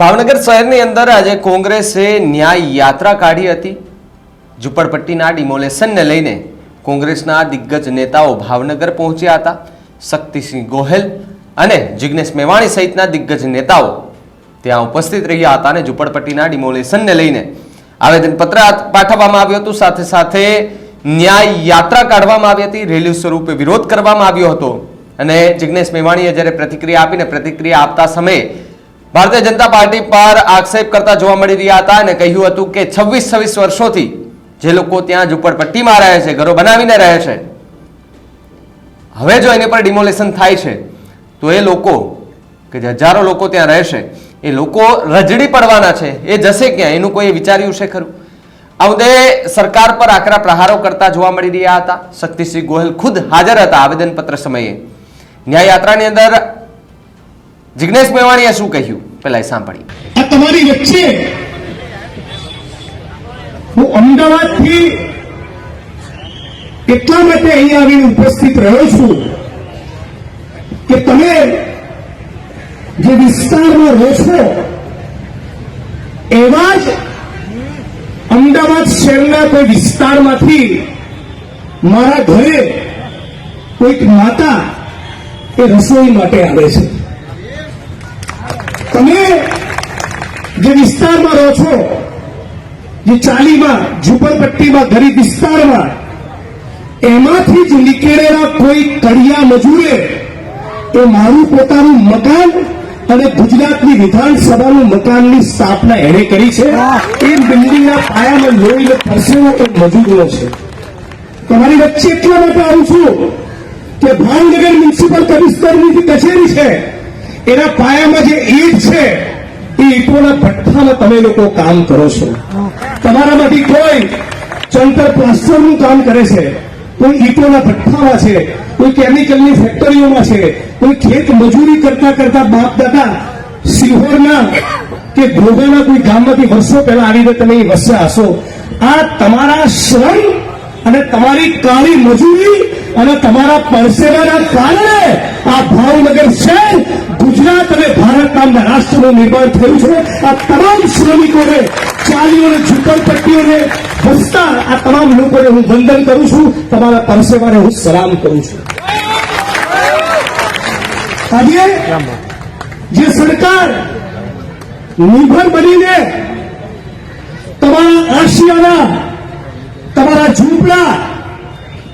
ભાવનગર શહેરની અંદર આજે કોંગ્રેસે ન્યાય યાત્રા કાઢી હતી. ઝુંપડપટ્ટીના ડિમોલેશનને લઈને કોંગ્રેસના દિગ્ગજ નેતાઓ ભાવનગર પહોંચ્યા હતા. શક્તિસિંહ ગોહેલ અને જિગ્નેશ મેવાણી સહિતના દિગ્ગજ નેતાઓ ત્યાં ઉપસ્થિત રહ્યા હતા અને ઝુંપડપટ્ટીના ડિમોલેશનને લઈને આવેદનપત્ર પાઠવવામાં આવ્યું હતું. સાથે સાથે ન્યાય યાત્રા કાઢવામાં આવી હતી. રેલી સ્વરૂપે વિરોધ કરવામાં આવ્યો હતો. અને જિગ્નેશ મેવાણીએ જ્યારે પ્રતિક્રિયા આપીને પ્રતિક્રિયા આપતા સમયે ભારતીય જનતા પાર્ટી પર આક્ષેપ કરતા જોવા મળી રહ્યા હતા અને કહ્યું હતું કે છવ્વીસ છવ્વીસ વર્ષોથી જે લોકો ત્યાં ઝુંપડપટ્ટીમાં રહે છે, ઘરો બનાવીને રહે છે, હવે જો એની પર ડિમોલેશન થાય છે, તો એ લોકો કે જે હજારો લોકો ત્યાં રહેશે એ લોકો રજડી પડવાના છે, એ જશે ક્યાં? એનું કોઈ વિચાર્યું છે ખરું? આ સરકાર પર આકરા પ્રહારો કરતા જોવા મળી રહ્યા હતા. શક્તિસિંહ ગોહિલ ખુદ હાજર હતા આવેદનપત્ર સમયે. ન્યાય યાત્રાની અંદર જિગ્નેશ મેવાણીએ શું કહ્યું? પેલા એ સાંભળી તમારી વચ્ચે હું અમદાવાદથી એટલા માટે અહીંયા આવીને ઉપસ્થિત રહ્યો છું કે તમે જે વિસ્તારમાં રહો છો, એવા જ અમદાવાદ શહેરના કોઈ વિસ્તારમાંથી મારા ઘરે કોઈક માતા એ રસોઈ માટે આવે છે. તમે જે વિસ્તારમાં રહો છો, જે ચાલીમાં, ઝુંપડપટ્ટીમાં, ગરીબ વિસ્તારમાં, એમાંથી જ નીકળેલા કોઈ કડિયા મજૂરે, એ મારું પોતાનું મકાન અને ગુજરાતની વિધાનસભાનું મકાનની સ્થાપના એણે કરી છે. એ બિલ્ડિંગના પાયામાં લોહીને પરસેવો એ મજૂરનો છે. તમારી વચ્ચે એટલા માટે આવું છું કે ભાવનગર મ્યુનિસિપલ કમિશનરની કચેરી છે એના પાયામાં જે ઈટ છે, એ ઈંટોના ભઠ્ઠામાં તમે લોકો કામ કરો છો. તમારામાંથી કોઈ ચંતર પ્લાસ્ટરનું કામ કરે છે, કોઈ ઈટોના ભઠ્ઠામાં છે, કોઈ કેમિકલની ફેક્ટરીઓમાં છે, કોઈ ખેત મજૂરી કરતા કરતા બાપ દાદા સિહોરના કે ઘોઘાના કોઈ ગામમાંથી વર્ષો પહેલા આવીને તમે વસ્યા હશો. આ તમારા શ્રમ અને તમારી કાળી મજૂરી અને તમારા પરસેવાના કારણે આ ભાવનગર શહેર ગુજરાત અને ભારત નામના રાષ્ટ્રનું નિર્માણ થયું છે. આ તમામ શ્રમિકોને, ચાલીઓને, ઝુંપડપટ્ટીઓને વસતા આ તમામ લોકોને હું વંદન કરું છું. તમારા પરસેવાને હું સલામ કરું છું. આજે જે સરકાર નિર્ભર બનીને તમારા આશિયાના, તમારા ઝૂંપડા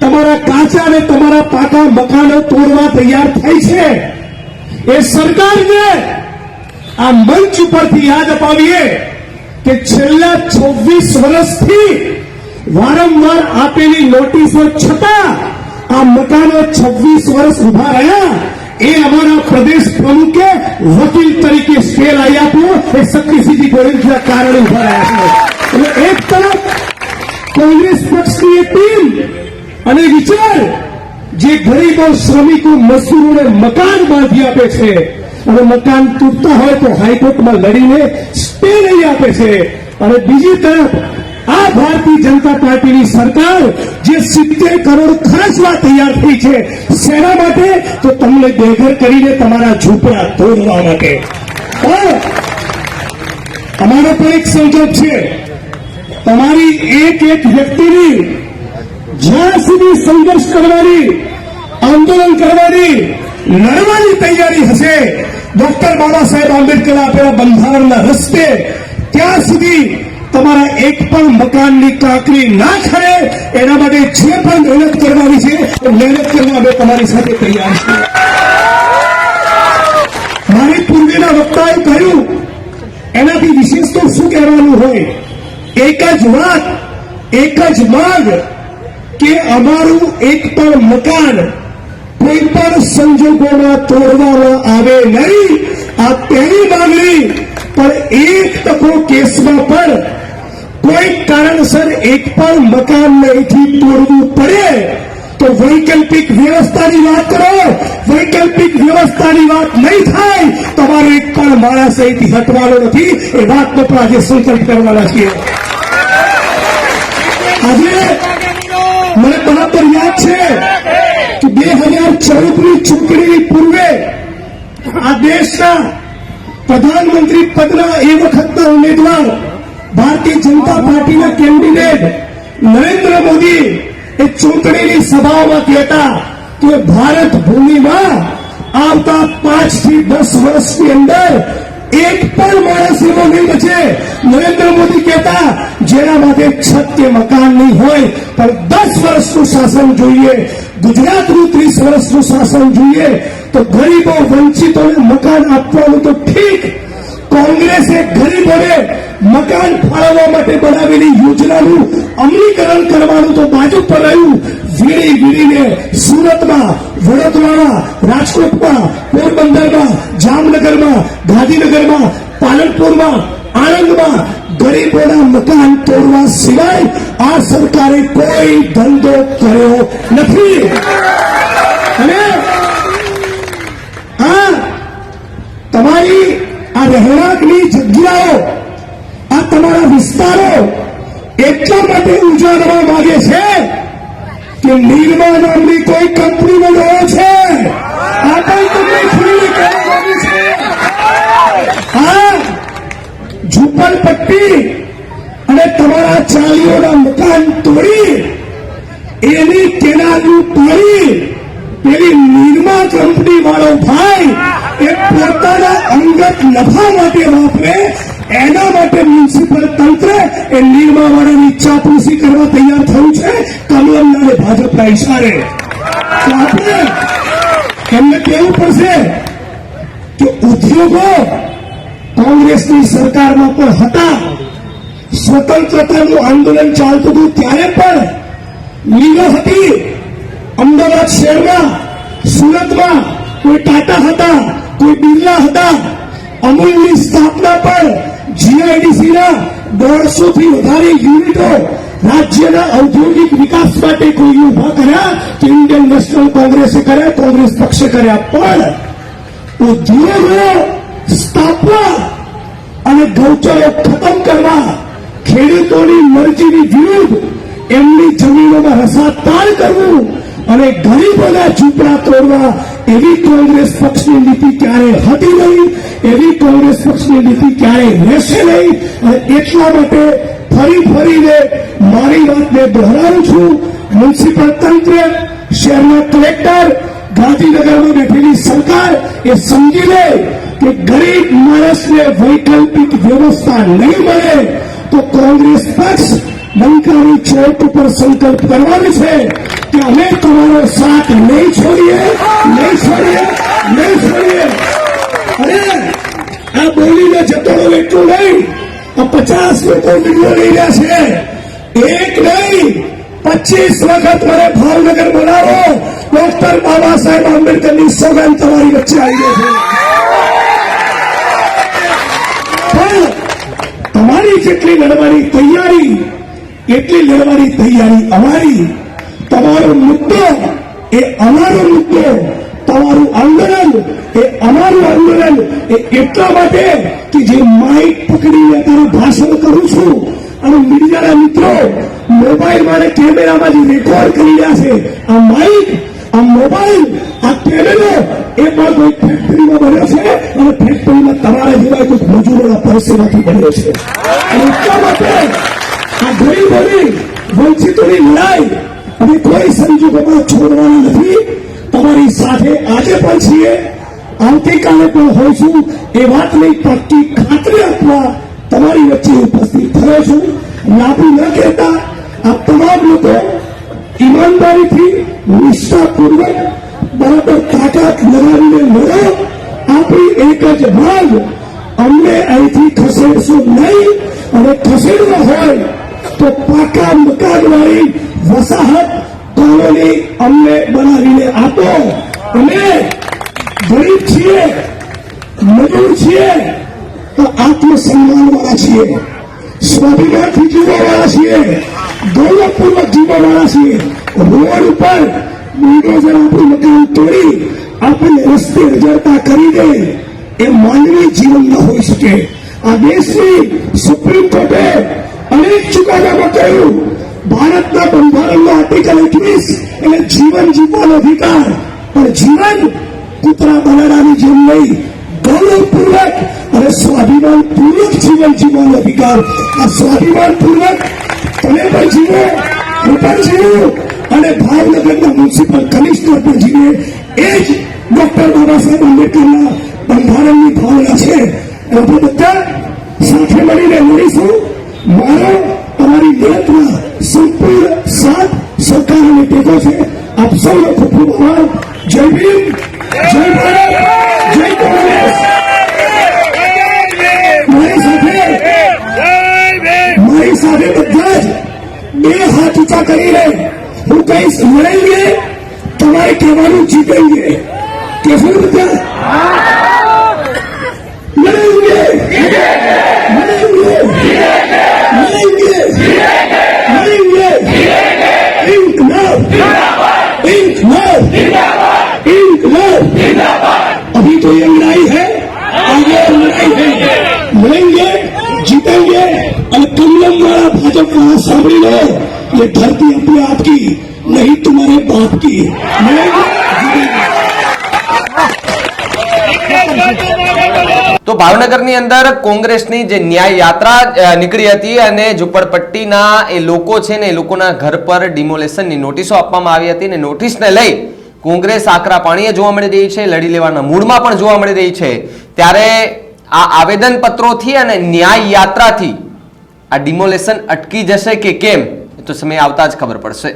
તમારા કાચા ને તમારા પાકા મકાનો તોડવા તૈયાર થઈ છે. એ સરકારને આ મંચ ઉપરથી યાદ અપાવીએ કે છેલ્લા છવ્વીસ વર્ષથી વારંવાર આપેલી નોટિસો છતાં આ મકાનો છવ્વીસ વર્ષ ઊભા રહ્યા. એ અમારા પ્રદેશ પ્રમુખે વકીલ તરીકે સ્ટેલ આવ્યા આપ્યો. એ શક્તિસિંહજી ગોહિલના કારણે ઊભા રહ્યા છે. એટલે એક તરફ કોંગ્રેસ પક્ષની ટીમ અને વિચાર, જે ગરીબો શ્રમિકો મજદૂરોને મકાન બાંધી આપે છે, અને મકાન તૂટતા હોય તો હાઈકોર્ટમાં લડીને સ્ટે લઈ આપે છે. અને બીજી તરફ, આ ભારતીય જનતા પાર્ટીની સરકાર, જે સિત્તેર કરોડ ખર્ચવા તૈયાર થઈ છે, શેના માટે? તો તમને બેઘર કરીને તમારા ઝૂંપડા તોડવા માટે. અમારો પણ એક સંકલ્પ છે. તમારી એક એક વ્યક્તિની જ્યાં સુધી સંઘર્ષ કરવાની આંદોલન કરવાની લડવાની તૈયારી હશે ડોક્ટર બાબા સાહેબ આંબેડકર આપેલા બંધારણના રસ્તે ત્યાં સુધી તમારા એક પણ મકાનની કાંકરી ના ખરે એના માટે જે પણ મહેનત કરવાની છે મહેનત કરવા અમે તમારી સાથે તૈયાર છીએ મારી પૂર્વીના વક્તાએ કહ્યું એનાથી વિશેષ તો શું કહેવાનું હોય એક જ વાત એક જ માંગ કે અમારું એક પણ મકાન કોઈ પણ સંજોગોમાં તોડવામાં આવે નહીં. આ તેની માંગણી, પણ એક ટકો કેસમાં પણ કોઈ કારણસર એક પણ મકાન અહીંથી તોડવું પડે. તો વૈકલ્પિક વ્યવસ્થાની વાત કરો. વૈકલ્પિક વ્યવસ્થાની વાત નહીં થાય. તમારો એક પણ માણસ અહીંથી હટવાનો નથી. એ વાતનો પણ આજે સંકલ્પ કરવાના છીએ. આજે મને બરાબર યાદ છે કે બે હજાર ચૌદની ચૂંટણી પૂર્વે આ દેશના પ્રધાનમંત્રી પદના એ વખતના ઉમેદવાર ભારતીય જનતા પાર્ટીના કેન્ડિડેટ નરેન્દ્ર મોદી એ ચૂંટણીની સભાઓમાં કહેતા કે ભારત ભૂમિમાં આવતા પાંચથી દસ વર્ષની અંદર એક પણ માણસ એવો નહીં બચે. નરેન્દ્ર મોદી કહેતા, જેના માટે છત કે મકાન નહીં હોય, પણ દસ વર્ષનું શાસન જોઈએ, ગુજરાતનું ત્રીસ વર્ષનું શાસન જોઈએ, તો ગરીબો વંચિતોને મકાન આપવાનું તો ઠીક. કોંગ્રેસે ગરીબોને મકાન ફાળવવા માટે બનાવેલી યોજનાનું અમલીકરણ કરવાનું તો બાજુ પર રહ્યું. વીણી વીડીને સુરતમાં, વડોદરામાં, રાજકોટમાં, પોરબંદરમાં, જામનગરમાં, ગાંધીનગરમાં, પાલનપુરમાં, આણંદમાં ગરીબોના મકાન તોડવા સિવાય આ સરકારે કોઈ ધંધો કર્યો નથી. અને આ તમારી આ રહેણાંકની જગ્યાઓ, આ તમારા વિસ્તારો એટલા માટે ઉજાડવા માંગે છે કે નિર્મા નામની કોઈ કંપની ગયો છે? આ પણ તમને ખુલ્લી કહેવા માંગુ છું ઝુંપડપટ્ટી અને તમારા ચાલીઓના મકાન તોડી, એની કેનાલનું પાણી પેલી નિર્મા કંપની વાળો ભાઈ એ પોતાના અંગત નફા માટે વાપરે એના માટે મ્યુનિસિપલ તંત્ર એ નિર્મા વાળાની ચાપલૂસી કરવા તૈયાર થયું છે. કમલમના ભાજપના ઈશારે. તો આપણે એમને કહેવું પડશે કે ઉદ્યોગો કોંગ્રેસની સરકારમાં પણ હતા. સ્વતંત્રતાનું આંદોલન ચાલતું હતું ત્યારે પણ લીલો હતી. અમદાવાદ શહેરમાં, સુરતમાં કોઈ ટાટા હતા, કોઈ બિરલા હતા. અમૂલની સ્થાપના પણ જીઆઈડીસીના દોઢસો થી વધારે યુનિટો રાજ્યના ઔદ્યોગિક વિકાસ માટે કોઈ ઊભા કર્યા તો ઇન્ડિયન નેશનલ કોંગ્રેસે કર્યા, કોંગ્રેસ પક્ષે કર્યા. પણ ઉદ્યોગો સ્થાપવા અને ગૌચરો ખતમ કરવા, ખેડૂતોની મરજીની વિરુદ્ધ એમની જમીનોમાં રસાતાર કરવું અને ગરીબોના ઝૂંપડા તોડવા એવી કોંગ્રેસ પક્ષની નીતિ ક્યારે હતી નહીં. એવી કોંગ્રેસ પક્ષની નીતિ ક્યારેય રહેશે નહીં અને એટલા માટે ફરી ફરીને મારી વાતને દોહરાવું છું. મ્યુનિસિપલ તંત્ર, શહેરના કલેક્ટર, ગાંધીનગરમાં બેઠેલી સરકાર એ સમજી લે કે ગરીબ માણસને વૈકલ્પિક વ્યવસ્થા નહીં મળે તો કોંગ્રેસ પક્ષ બંકાની ચોટ ઉપર સંકલ્પ કરવાનો છે કે અમે તમારો સાથ નહીં છોડીએ નહીં છોડીએ નહીં છોડીએ. અરે આ બોલીને જતો રહો એટલું નહીં આ પચાસ લોકો વીડિયો લઈ રહ્યા છે એક નહીં પચીસ વખત મને ભાવનગર બોલાવો ડોક્ટર બાબા સાહેબ આંબેડકરની સોગંદ તમારી વચ્ચે આવી ગઈ છે પણ તમારી જેટલી લડવાની તૈયારી એટલી લડવાની તૈયારી અમારી તમારો મુદ્દો એ અમારો મુદ્દો તમારું આંદોલન એ અમારું આંદોલન એ એટલા માટે કે જે માઇક પકડીને અત્યારે ભાષણ કરું છું. અને મીડિયાના મિત્રો, મોબાઈલ મારે કેમેરામાં જે રેકોર્ડ કરી રહ્યા છે, આ માઇક, આ મોબાઈલ, આ કેમેરો એ પણ કોઈ ફેક્ટરીમાં બન્યો છે? અને ફેક્ટરીમાં તમારા જેવા કોઈ મજૂરોના પરસેમાંથી બન્યો છે. એટલા માટે આ ગરીબોની વંચિતોની લડાઈ અમે કોઈ સંજોગોમાં છોડવાના નથી. તમારી સાથે આજે પણ છીએ. આવતીકાલે પણ હોઈશું એ વાતની પાક્કી ખાતરી આપવા તમારી વચ્ચે ઉપસ્થિત થયો છું. લાભી ન કહેતા આ તમામ લોકો ઈમાનદારીથી નિષ્ઠાપૂર્વક બરાબર તાકાત લગાવીને લડો આપણી એક જ ભાગ અમને અહીંથી ખસેડશું નહીં. અને ખસેડવો હોય તો પાકા મકાનવાળી વસાહત કોલોની અમને બનાવીને આપો. અમે ગરીબ છીએ, મજૂર છીએ, તો આત્મસન્માન વાળા છીએ. સ્વાભિમાનથી જીવવા વાળા છીએ ગૌરવપૂર્વક જીવવા વાળા છીએ. રોડ ઉપર બુલડોઝર આપણું મકાન તોડી આપણને રસ્તે રજડતા કરી દે, એ માનવી જીવન ન હોઈ શકે. આ દેશની સુપ્રીમ કોર્ટે અનેક ચુકાદામાં કહ્યું ભારતના બંધારણનો આર્ટિકલ એકવીસ એટલે જીવન જીવવાનો અધિકાર. પણ જીવન કૂતરા બનાડાની જેમ નહીં, ગૌરવપૂર્વક અને સ્વાભિમાન પૂર્વક જીવન જીવવાનો અધિકાર. આ સ્વાભિમાન પૂર્વક તમે પણ જીવો, હું પણ જીવું અને ભાવનગરના મ્યુનિસિપલ કમિશનર પણ જીવે એ જ ડોક્ટર બાબા સાહેબ આંબેડકરના બંધારણની ભાવના છે. આપણે બધા સાથે મળીને લડીશું. મારો તમારી યાત્રા સંપૂર્ણ સાથ, સરકાર અને ટેકો છે. આપ સૌનો ખૂબ ખૂબ આભાર. જય ભીમ. જય ભારત જય કોંગ્રેસ મારી સાથે મારી બે હાથ ઊંચા કરીને હું કહીશ લડેંગે તમારે કહેવાનું જીતેંગે કે શું બધા तो ये लड़ाई है आगे और लड़ाई है लड़ेंगे जीतेंगे और कमलम वाला भाजपा सामने लो ये धरती अपने आप की नहीं तुम्हारे बाप की लड़ेंगे जीतेंगे તો ભાવનગરની અંદર કોંગ્રેસની જે ન્યાય યાત્રા અ, નીકળી હતી અને ઝુંપડપટ્ટીના એ લોકો છે ને એ લોકોના ઘર પર ડિમોલેશનની નોટિસો આપવામાં આવી હતી અને નોટિસને લઈ કોંગ્રેસ આકરા પાણીએ જોવા મળી રહી છે, લડી લેવાના મૂડમાં પણ જોવા મળી રહી છે. ત્યારે આ આવેદન પત્રોથી અને ન્યાય યાત્રાથી આ ડિમોલેશન અટકી જશે કે કેમ તો સમય આવતા જ ખબર પડશે.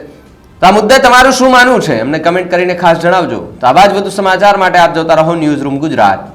તો આ મુદ્દે તમારું શું માનવું છે? અમને કમેન્ટ કરીને ખાસ જણાવજો. તો આવા જ વધુ સમાચાર માટે આપ જોતા રહો ન્યૂઝ રૂમ ગુજરાત.